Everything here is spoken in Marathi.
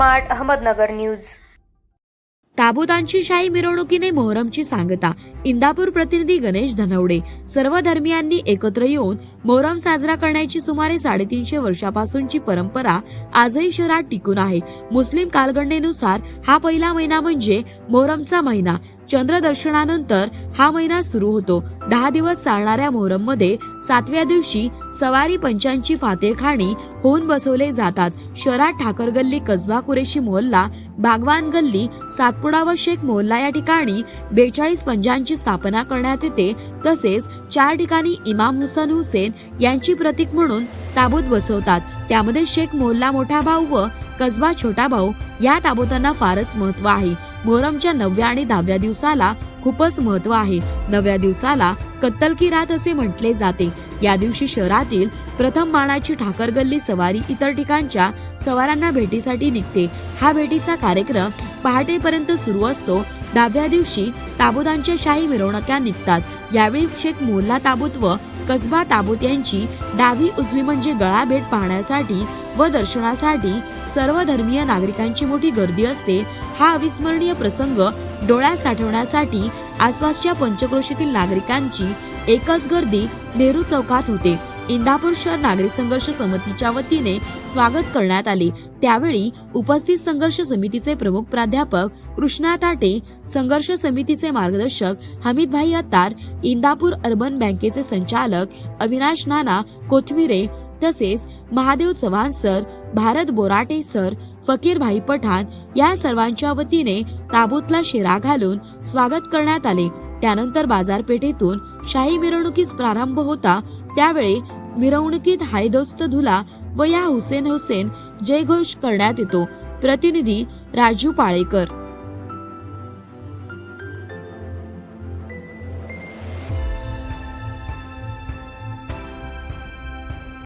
Smart Ahmednagar news. ताबुतांची शाही मिरवणुकीने मोहरमची सांगता. इंदापूर प्रतिनिधी गणेश धनवडे. सर्व धर्मियांनी एकत्र येऊन मोहरम साजरा करण्याची सुमारे साडेतीनशे वर्षापासूनची परंपरा आजही शहरात टिकून आहे. मुस्लिम कालगणनेनुसार हा पहिला महिना म्हणजे मोहरमचा महिना. चंद्रदर्शनानंतर हा महिना सुरू होतो. दहा दिवस चालणाऱ्या मोहरममध्ये सातव्या दिवशी सवारी पंचांची फातेखाणी होऊन बसवले जातात. शहरात ठाकर गल्ली कसबा कुरेशी मोहल्ला बागवान गल्ली सातपुडा व शेख मोहल्ला या ठिकाणी बेचाळीस पंजांची स्थापना करण्यात येते. तसेच चार ठिकाणी इमाम हुसन हुसेन यांची प्रतीक म्हणून ताबूत बसवतात. त्यामध्ये शेख मोहल्ला मोठा भाऊ व कसबा छोटा भाऊ या ताबूतांना फारच महत्त्व आहे. मोहरमच्या नवव्या आणि दहाव्या दिवसाला खूपच महत्त्व आहे. नवव्या दिवसाला कत्तल की रात असे म्हटले जाते. या दिवशी शहरातील प्रथम मानाची ठाकर गल्ली सवारी इतर ठिकाणच्या सवारांना भेटीसाठी निघते. हा भेटीचा कार्यक्रम पहाटेपर्यंत सुरू असतो. दहाव्या दिवशी ताबुतांच्या शाही मिरवणुक्या निघतात. यावेळी शेख मोल्ला ताबूत व कसबा ताबूत यांची डावी उजवी म्हणजे गळा भेट पाहण्यासाठी व दर्शनासाठी सर्व धर्मीय नागरिकांची मोठी गर्दी असते हा अविस्मरणीय प्रसंग डोळ्यात साठवण्यासाठी आसपासच्या पंचक्रोशीतील नागरिकांची एकच गर्दी नेहरू चौकात होते. इंदापूर शहर नागरी संघर्ष समितीच्या वतीने स्वागत करण्यात आले. त्यावेळी उपस्थित संघर्ष समितीचे प्रमुख प्राध्यापक कृष्णा ताटे संघर्ष समितीचे मार्गदर्शक हमीदभाई अत्तार इंदापूर अर्बन बँकेचे संचालक अविनाश नाना कोथमिरे तसेच महादेव चव्हाण सर भारत बोराटे सर फकीर भाई पठाण या सर्वांच्या वतीने ताबूतला शिरा घालून स्वागत करण्यात आले. त्यानंतर बाजारपेठेतून शाही मिरवणुकीस प्रारंभ होता. त्यावेळी मिरवणुकीत हायदोस्त धुला व या हुसेन हुसेन जयघोष करण्यात येतो. प्रतिनिधी राजू पाळेकर.